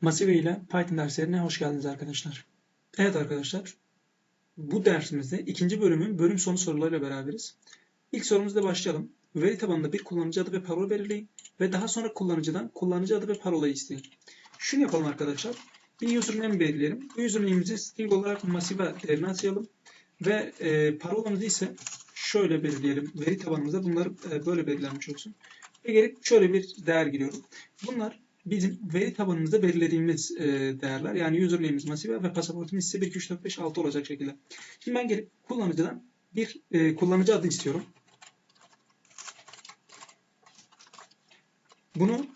Masive ile Python derslerine hoş geldiniz arkadaşlar. Evet arkadaşlar, bu dersimizde ikinci bölümün bölüm sonu sorularıyla beraberiz. İlk sorumuzla başlayalım. Veri tabanında bir kullanıcı adı ve parola belirleyin ve daha sonra kullanıcıdan kullanıcı adı ve parolayı isteyin. Şunu yapalım arkadaşlar. Bir username belirleyelim. Bu username'imizi string olarak Masive değerine atayalım ve e, parolamızı ise şöyle belirleyelim. Veri tabanımızda bunlar e, böyle belirlenmiş olsun. Ve gelip şöyle bir değer giriyorum. Bunlar bizim veri tabanımızda belirlediğimiz e, değerler. Yani username'imiz Masive ve pasaportumuz ise 1, 2, 3, 4, 5, 6 olacak şekilde. Şimdi ben gelip kullanıcıdan bir e, kullanıcı adı istiyorum. Bunu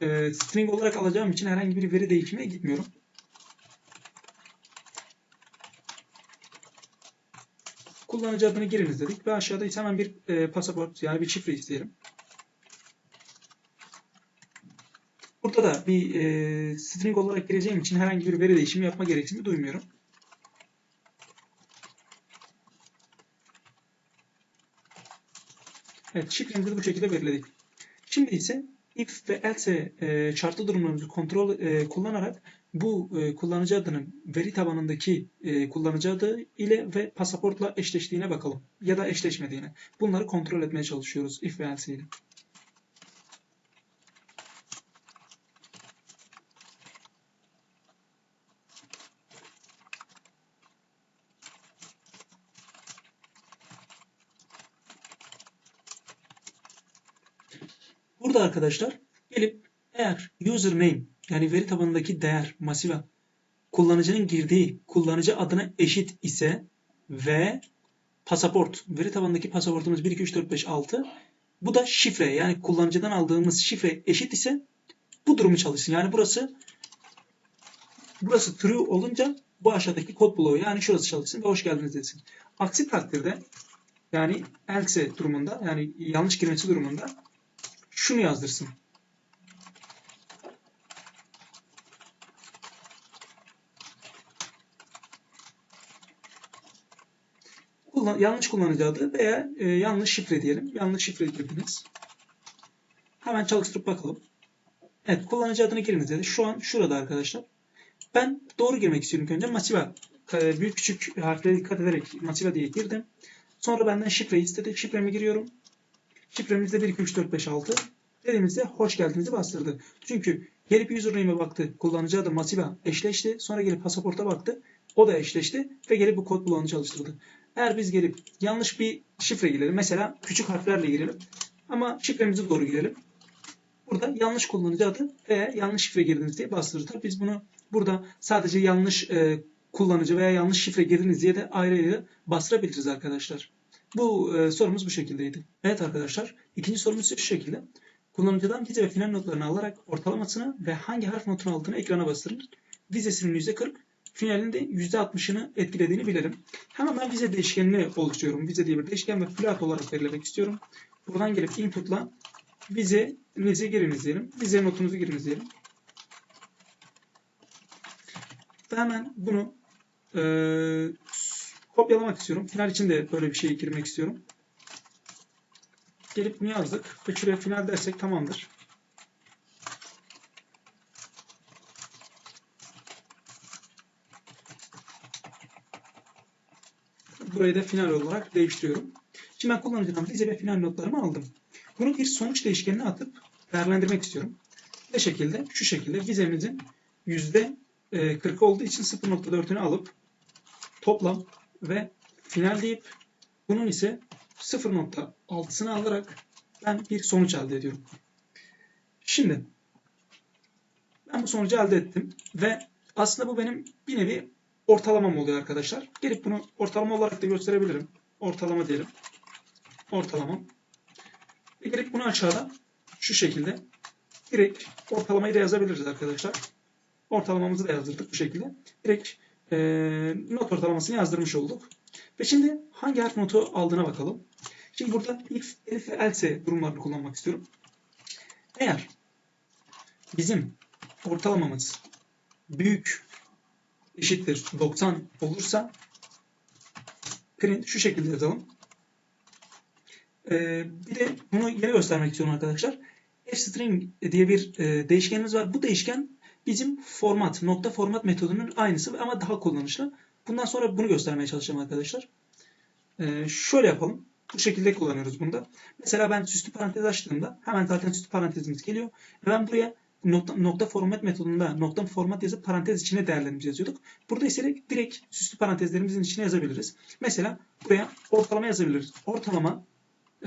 e, string olarak alacağım için herhangi bir veri değişimine gitmiyorum. Kullanıcı adını giriniz dedik ve aşağıda ise hemen bir e, pasaport yani bir şifre isteyelim. Burada da bir e, string olarak gireceğim için herhangi bir veri değişimi yapma gereksinimi duymuyorum. Evet, şifremizi bu şekilde belirledik. Şimdi ise if ve else e, şartlı durumlarımızı kontrol e, kullanarak bu e, kullanıcı adının veri tabanındaki e, kullanıcı adı ile ve pasaportla eşleştiğine bakalım. Ya da eşleşmediğine. Bunları kontrol etmeye çalışıyoruz if ve else ile. Burada arkadaşlar gelip eğer username yani veri tabanındaki değer masive kullanıcının girdiği kullanıcı adına eşit ise ve pasaport veri tabanındaki pasaportumuz 1 2 3 4 5 6 bu da şifre yani kullanıcıdan aldığımız şifre eşit ise bu durumu çalışsın. Yani burası burası true olunca bu aşağıdaki kod bloğu yani şurası çalışsın ve hoş geldiniz desin. Aksi takdirde yani else durumunda yani yanlış girmesi durumunda şunu yazdırsın. Kullan yanlış kullanıcı adı veya e, yanlış şifre diyelim. Yanlış şifre girdiniz. Hemen çalıştırıp bakalım. Evet kullanıcı adını giriniz dedi. Şu an şurada arkadaşlar. Ben doğru girmek istiyorum önce. Masiva. e, Büyük küçük harflere dikkat ederek Masiva diye girdim. Sonra benden şifre istedi. Şifremi giriyorum. Şifremiz de 1, 2, 3, 4, 5, 6 dediğimizde hoş geldinizi bastırdı. Çünkü gelip username'e baktı. Kullanıcı adı Masiva eşleşti. Sonra gelip pasaporta baktı. O da eşleşti ve gelip bu kod bloğunu çalıştırdı. Eğer biz gelip yanlış bir şifre girelim. Mesela küçük harflerle girelim. Ama şifremizi doğru girelim. Burada yanlış kullanıcı adı ve yanlış şifre girdiniz diye bastırır. Tabii biz bunu burada sadece yanlış e, kullanıcı veya yanlış şifre girdiniz diye de ayrı ayrı bastırabiliriz arkadaşlar. Bu e, sorumuz bu şekildeydi. Evet arkadaşlar ikinci sorumuz ise şu şekilde. Kullanıcıdan vize ve final notlarını alarak ortalamasını ve hangi harf notunu aldığını ekrana bastırır. Vizesinin %40, finalinde %60'ını etkilediğini bilirim. Hemen ben vize değişkenini oluşturuyorum. Vize diye bir değişken ve flat olarak belirlemek istiyorum. Buradan gelip input'la vize, vize giriniz diyelim. Vize notunuzu giriniz diyelim. Hemen bunu e, kopyalamak istiyorum. Final için de böyle bir şey girmek istiyorum. Gelip bunu yazdık. Ve şuraya final dersek tamamdır. Burayı da final olarak değiştiriyorum. Şimdi ben kullanıcıdan vize ve final notlarımı aldım. Bunu bir sonuç değişkenine atıp değerlendirmek istiyorum. Ne şekilde? Şu şekilde vizemizin yüzde 40 olduğu için 0.4'ünü alıp toplam ve final deyip bunun ise 0.6'sını alarak ben bir sonuç elde ediyorum. Şimdi ben bu sonucu elde ettim ve aslında bu benim bir nevi ortalamam oluyor arkadaşlar. Gelip bunu ortalama olarak da gösterebilirim. Ortalama diyelim. Ortalamam. Ve gelip bunu aşağıda şu şekilde direkt ortalamayı da yazabiliriz arkadaşlar. Ortalamamızı da yazdırdık bu şekilde. Direkt e, not ortalamasını yazdırmış olduk. Ve şimdi hangi harf notu aldığına bakalım. Şimdi burada if, elif ve else durumlarını kullanmak istiyorum. Eğer bizim ortalamamız büyük eşittir 90 olursa print şu şekilde yazalım. Ee, bir de bunu yine göstermek istiyorum arkadaşlar. fstring diye bir e, değişkenimiz var. Bu değişken bizim format, nokta format metodunun aynısı ama daha kullanışlı. Bundan sonra bunu göstermeye çalışacağım arkadaşlar. Ee, şöyle yapalım. Bu şekilde kullanıyoruz bunda. Mesela ben süslü parantez açtığımda hemen zaten süslü parantezimiz geliyor. Ben buraya nokta, nokta format metodunda nokta format yazıp parantez içine değerlerimizi yazıyorduk. Burada ise direkt süslü parantezlerimizin içine yazabiliriz. Mesela buraya ortalama yazabiliriz. Ortalama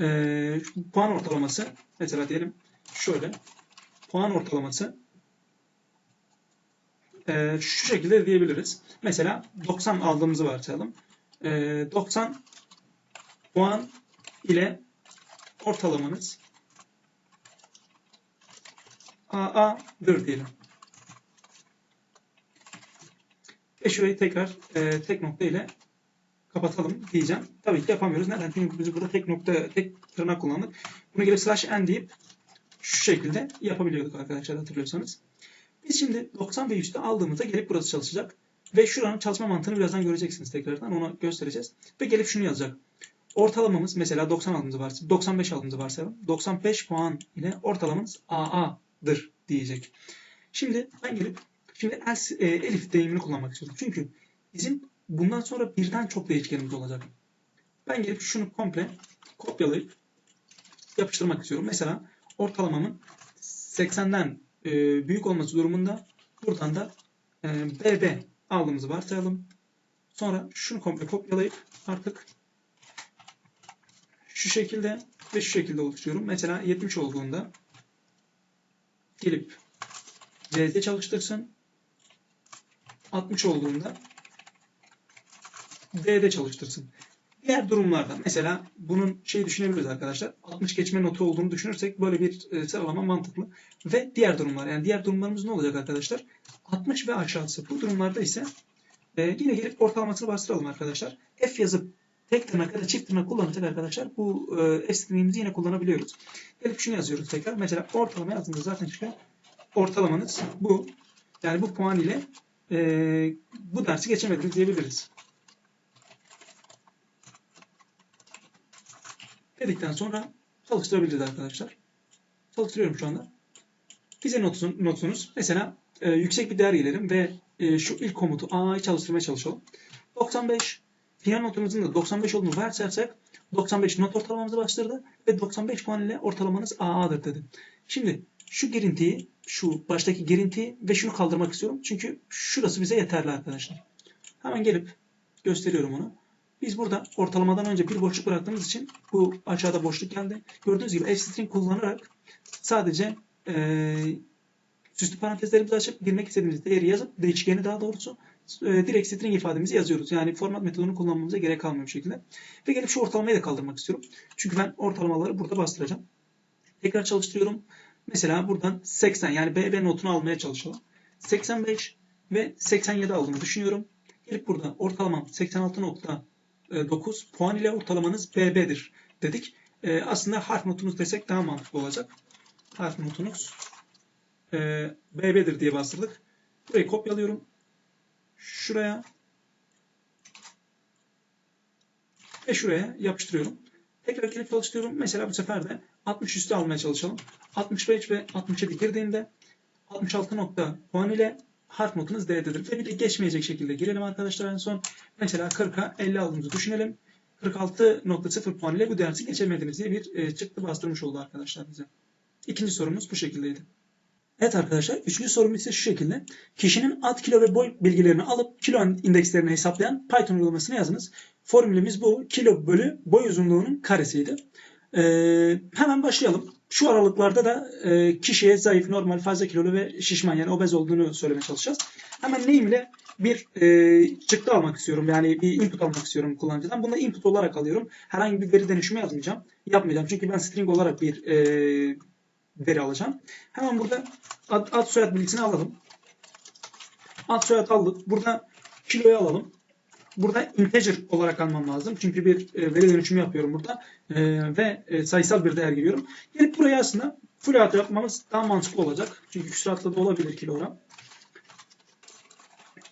e, puan ortalaması mesela diyelim şöyle puan ortalaması e, şu şekilde diyebiliriz. Mesela 90 aldığımızı varsayalım. E, 90 puan ile ortalamanız AA'dır diyelim. Ve şurayı tekrar e, tek nokta ile kapatalım diyeceğim. Tabii ki yapamıyoruz. Neden? Çünkü biz burada tek nokta, tek tırnak kullandık. Bunu gelip slash n deyip şu şekilde yapabiliyorduk arkadaşlar hatırlıyorsanız. Biz şimdi 90 ve 100'te aldığımızda gelip burası çalışacak. Ve şuranın çalışma mantığını birazdan göreceksiniz tekrardan. Onu göstereceğiz. Ve gelip şunu yazacak. Ortalamamız mesela 90 aldığımızı varsayalım. 95 aldığımızı varsayalım. 95 puan ile ortalamamız AA'dır diyecek. Şimdi ben gelip şimdi else, e, elif deyimini kullanmak istiyorum. Çünkü bizim bundan sonra birden çok değişkenimiz olacak. Ben gelip şunu komple kopyalayıp yapıştırmak istiyorum. Mesela ortalamamın 80'den e, büyük olması durumunda buradan da e, BB aldığımızı varsayalım. Sonra şunu komple kopyalayıp artık şu şekilde ve şu şekilde oluşturuyorum. Mesela 70 olduğunda gelip C'de çalıştırsın. 60 olduğunda D'de çalıştırsın. Diğer durumlarda mesela bunun şey düşünebiliriz arkadaşlar. 60 geçme notu olduğunu düşünürsek böyle bir e, sıralama mantıklı. Ve diğer durumlar yani diğer durumlarımız ne olacak arkadaşlar? 60 ve aşağısı. Bu durumlarda ise e, yine gelip ortalamasını bastıralım arkadaşlar. F yazıp tek tırnak ya da çift tırnak kullanırsak arkadaşlar bu e, F stringimizi yine kullanabiliyoruz. Gelip şunu yazıyoruz tekrar. Mesela ortalama yazdığımızda zaten çıkıyor. Ortalamanız bu. Yani bu puan ile e, bu dersi geçemediniz diyebiliriz. dedikten sonra çalıştırabiliriz arkadaşlar. Çalıştırıyorum şu anda. Bize notun, notunuz mesela e, yüksek bir değer gelelim ve e, şu ilk komutu A'yı çalıştırmaya çalışalım. 95 final notumuzun da 95 olduğunu varsayarsak 95 not ortalamamızı bastırdı ve 95 puan ile ortalamanız AA'dır dedi. Şimdi şu girintiyi, şu baştaki girintiyi ve şunu kaldırmak istiyorum. Çünkü şurası bize yeterli arkadaşlar. Hemen gelip gösteriyorum onu. Biz burada ortalamadan önce bir boşluk bıraktığımız için bu aşağıda boşluk geldi. Gördüğünüz gibi f-string kullanarak sadece e, süslü parantezlerimizi açıp girmek istediğimiz değeri yazıp değişkeni daha doğrusu direkt string ifademizi yazıyoruz. Yani format metodunu kullanmamıza gerek kalmıyor bu şekilde. Ve gelip şu ortalamayı da kaldırmak istiyorum. Çünkü ben ortalamaları burada bastıracağım. Tekrar çalıştırıyorum. Mesela buradan 80 yani BB notunu almaya çalışalım. 85 ve 87 aldığımı düşünüyorum. Gelip burada ortalamam 86 nokta 9 puan ile ortalamanız BB'dir dedik. E, aslında harf notunuz desek daha mantıklı olacak. Harf notunuz e, BB'dir diye bastırdık. Burayı kopyalıyorum. Şuraya ve şuraya yapıştırıyorum. Tekrar gelip çalıştırıyorum. Mesela bu sefer de 60 üstü almaya çalışalım. 65 ve 67 girdiğimde 66 nokta puan ile harf notunuz D'dedir. Ve bir de geçmeyecek şekilde girelim arkadaşlar en son. Mesela 40'a 50 aldığımızı düşünelim. 46.0 puan ile bu dersi geçemediniz diye bir e, çıktı bastırmış oldu arkadaşlar bize. İkinci sorumuz bu şekildeydi. Evet arkadaşlar, üçüncü sorumuz ise şu şekilde. Kişinin ad kilo ve boy bilgilerini alıp kilo indekslerini hesaplayan Python uygulamasını yazınız. Formülümüz bu. Kilo bölü boy uzunluğunun karesiydi. Ee, hemen başlayalım. Şu aralıklarda da e, kişiye zayıf, normal, fazla kilolu ve şişman yani obez olduğunu söylemeye çalışacağız. Hemen neyimle bir e, çıktı almak istiyorum. Yani bir input almak istiyorum kullanıcıdan. Bunu input olarak alıyorum. Herhangi bir veri dönüşümü yazmayacağım. Yapmayacağım. Çünkü ben string olarak bir e, veri alacağım. Hemen burada ad, ad soyad bilgisini alalım. Ad soyad aldık. Burada kiloyu alalım. Burada integer olarak almam lazım. Çünkü bir e, veri dönüşümü yapıyorum burada. E, ve e, sayısal bir değer giriyorum. Gelip buraya aslında full ad yapmamız daha mantıklı olacak. Çünkü küsuratlı da olabilir kilogram.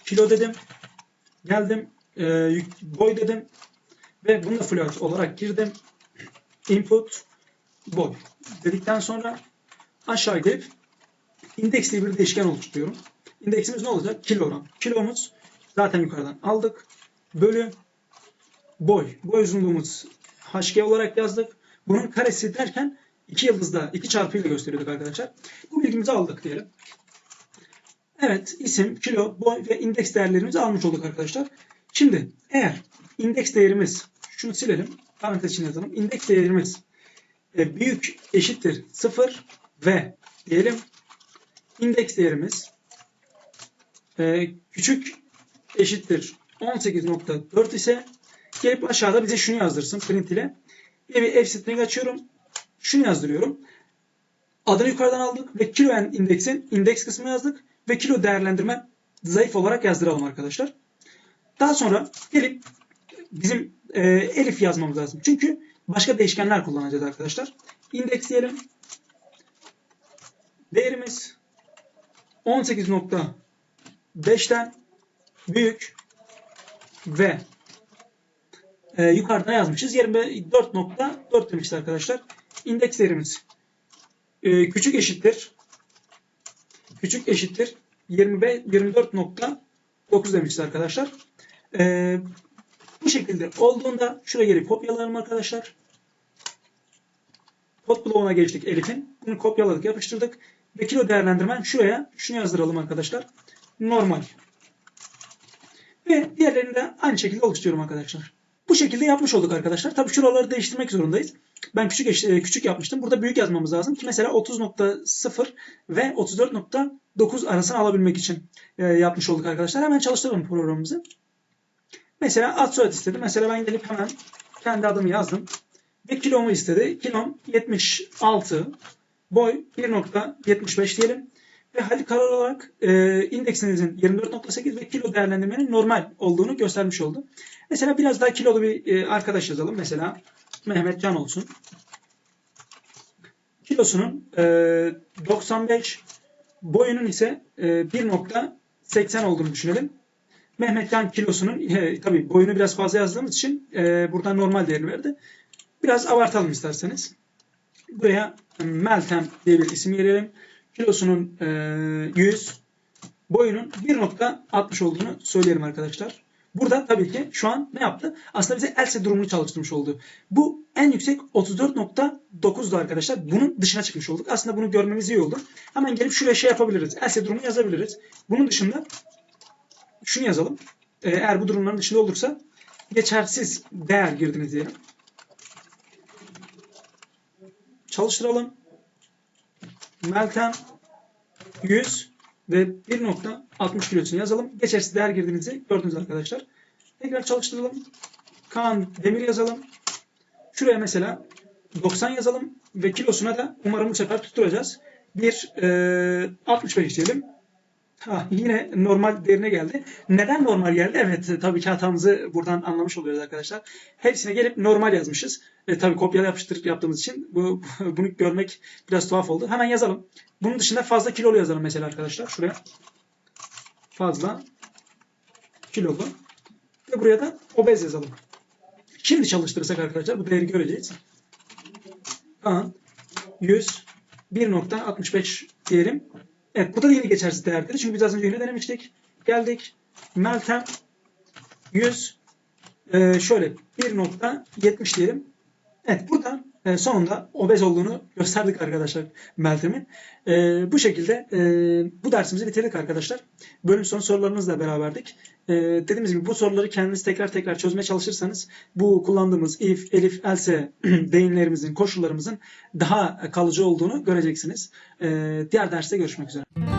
Kilo dedim. Geldim. Boy dedim. Ve bunu da full ad olarak girdim. input boy dedikten sonra aşağı gelip indeks diye bir değişken oluşturuyorum. İndeksimiz ne olacak? Kilogram. Kilomuz zaten yukarıdan aldık. Bölü boy. Boy uzunluğumuz HG olarak yazdık. Bunun karesi derken iki yıldızda iki çarpıyla gösteriyorduk arkadaşlar. Bu bilgimizi aldık diyelim. Evet isim, kilo, boy ve indeks değerlerimizi almış olduk arkadaşlar. Şimdi eğer indeks değerimiz şunu silelim. Parantez içine yazalım. İndeks değerimiz e, büyük eşittir 0 ve diyelim indeks değerimiz e, küçük eşittir 18.4 ise gelip aşağıda bize şunu yazdırsın print ile. Yine bir f-string açıyorum. Şunu yazdırıyorum. Adını yukarıdan aldık ve kilo indeksin indeks kısmı yazdık ve kilo değerlendirme zayıf olarak yazdıralım arkadaşlar. Daha sonra gelip bizim e, elif yazmamız lazım. Çünkü başka değişkenler kullanacağız arkadaşlar. İndeks diyelim. Değerimiz 18.5'ten büyük ve e, yukarıda yazmışız. 24.4 demişti arkadaşlar. İndeks değerimiz e, küçük eşittir küçük eşittir 25 24.9 demişiz arkadaşlar. E, bu şekilde olduğunda şuraya gelip kopyalayalım arkadaşlar. Pot bloğuna geçtik Elif'in. Bunu kopyaladık, yapıştırdık. Ve kilo değerlendirmen şuraya şunu yazdıralım arkadaşlar. Normal. Ve diğerlerini de aynı şekilde oluşturuyorum arkadaşlar. Bu şekilde yapmış olduk arkadaşlar. Tabii şuraları değiştirmek zorundayız. Ben küçük e, küçük yapmıştım. Burada büyük yazmamız lazım ki mesela 30.0 ve 34.9 arasını alabilmek için e, yapmış olduk arkadaşlar. Hemen çalıştıralım programımızı. Mesela ad soyad istedi. Mesela ben gelip hemen kendi adımı yazdım. Ve kilomu istedi. Kilom 76. Boy 1.75 diyelim. Ve hadi karar olarak e, indeksinizin 24.8 ve kilo değerlendirmenin normal olduğunu göstermiş oldu. Mesela biraz daha kilolu bir e, arkadaş yazalım. Mesela Mehmet Can olsun. Kilosunun e, 95, boyunun ise e, 1.80 olduğunu düşünelim. Mehmet Can kilosunun e, tabii boyunu biraz fazla yazdığımız için e, buradan normal değerini verdi. Biraz abartalım isterseniz. Buraya Meltem diye bir isim verelim. Kilosunun e, 100, boyunun 1.60 olduğunu söyleyelim arkadaşlar. Burada tabii ki şu an ne yaptı? Aslında bize else durumunu çalıştırmış oldu. Bu en yüksek 34.9'du arkadaşlar. Bunun dışına çıkmış olduk. Aslında bunu görmemiz iyi oldu. Hemen gelip şuraya şey yapabiliriz. Else durumunu yazabiliriz. Bunun dışında şunu yazalım. Ee, Eğer bu durumların dışında olursa geçersiz değer girdiniz diyelim. Çalıştıralım. Meltem 100 ve 1.60 kilosunu yazalım. Geçersiz değer girdiğinizi gördünüz arkadaşlar. Tekrar çalıştıralım. Kaan Demir yazalım. Şuraya mesela 90 yazalım ve kilosuna da umarım bu sefer tutturacağız. Bir e, 65 diyelim. Ha, yine normal değerine geldi. Neden normal geldi? Evet tabii ki hatamızı buradan anlamış oluyoruz arkadaşlar. Hepsine gelip normal yazmışız. E, tabii kopyala yapıştırıp yaptığımız için bu, bunu görmek biraz tuhaf oldu. Hemen yazalım. Bunun dışında fazla kilolu yazalım mesela arkadaşlar. Şuraya fazla kilolu. Ve buraya da obez yazalım. Şimdi çalıştırırsak arkadaşlar bu değeri göreceğiz. Kaan 100 1.65 diyelim. Evet bu da yine geçersiz değerleri. Çünkü biz az önce yine denemiştik. Geldik. Meltem 100 e, şöyle 1.70 diyelim. Evet burada e, sonunda obez olduğunu gösterdik arkadaşlar Meltem'in. E, bu şekilde e, bu dersimizi bitirdik arkadaşlar. Bölüm sonu sorularımızla beraberdik. E, dediğimiz gibi bu soruları kendiniz tekrar tekrar çözmeye çalışırsanız bu kullandığımız if, elif, else deyimlerimizin, koşullarımızın daha kalıcı olduğunu göreceksiniz. E, diğer derste görüşmek üzere.